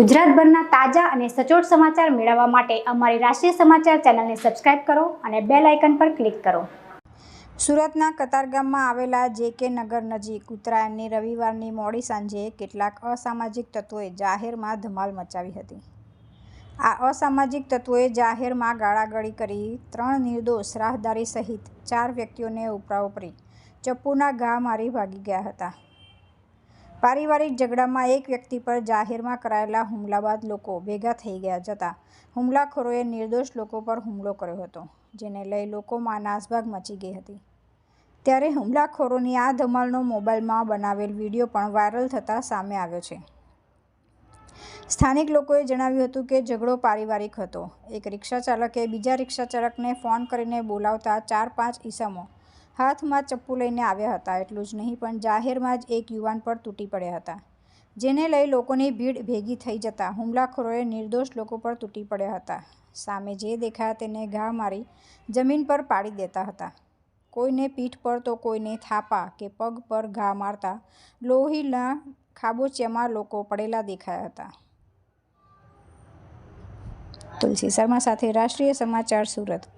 ગુજરાતભરના તાજા અને સચોટ સમાચાર મેળવવા માટે અમારી રાષ્ટ્રીય સમાચાર ચેનલને સબસ્ક્રાઇબ કરો અને બેલ આઇકન પર ક્લિક કરો. સુરતના કતારગામમાં આવેલા જે કે નગર નજીક ઉત્તરાયણની રવિવારની મોડી સાંજે કેટલાક અસામાજિક તત્વોએ જાહેરમાં ધમાલ મચાવી હતી. આ અસામાજિક તત્વોએ જાહેરમાં ગાળાગાળી કરી ત્રણ નિર્દોષ રાહદારી સહિત ચાર વ્યક્તિઓને ઉપરાઉપરી ચપ્પુના ઘા મારી ભાગી ગયા હતા. પારિવારિક ઝઘડામાં એક વ્યક્તિ પર જાહેરમાં કરાયેલા હુમલા બાદ લોકો ભેગા થઈ ગયા જતાં હુમલાખોરોએ નિર્દોષ લોકો પર હુમલો કર્યો હતો, જેને લઈ લોકોમાં નાસભાગ મચી ગઈ હતી. ત્યારે હુમલાખોરોની આ ધમાલનો મોબાઈલમાં બનાવેલ વીડિયો પણ વાયરલ થતાં સામે આવ્યો છે. સ્થાનિક લોકોએ જણાવ્યું હતું કે ઝઘડો પારિવારિક હતો. એક રિક્ષા ચાલકે બીજા રિક્ષા ચાલકને ફોન કરીને બોલાવતા ચાર પાંચ ઈસમો હાથમાં ચપ્પુ લઈને આવ્યા હતા, એટલું જ નહીં, પણ જાહેરમાં જ એક યુવાન પર તૂટી પડ્યા હતા. જેને લઈ લોકોની ભીડ ભેગી થઈ જતાં હુમલાખોરોએ નિર્દોષ લોકો પર તૂટી પડ્યા હતા. સામે જે દેખાયા તેને ઘા મારી જમીન પર પાડી દેતા હતા. કોઈને પીઠ પર તો કોઈને થાપા કે પગ પર ઘા મારતા લોહીના ખાબોચિયામાં લોકો પડેલા દેખાયા હતા. તુલસી શર્મા સાથે રાષ્ટ્રીય સમાચાર સુરત.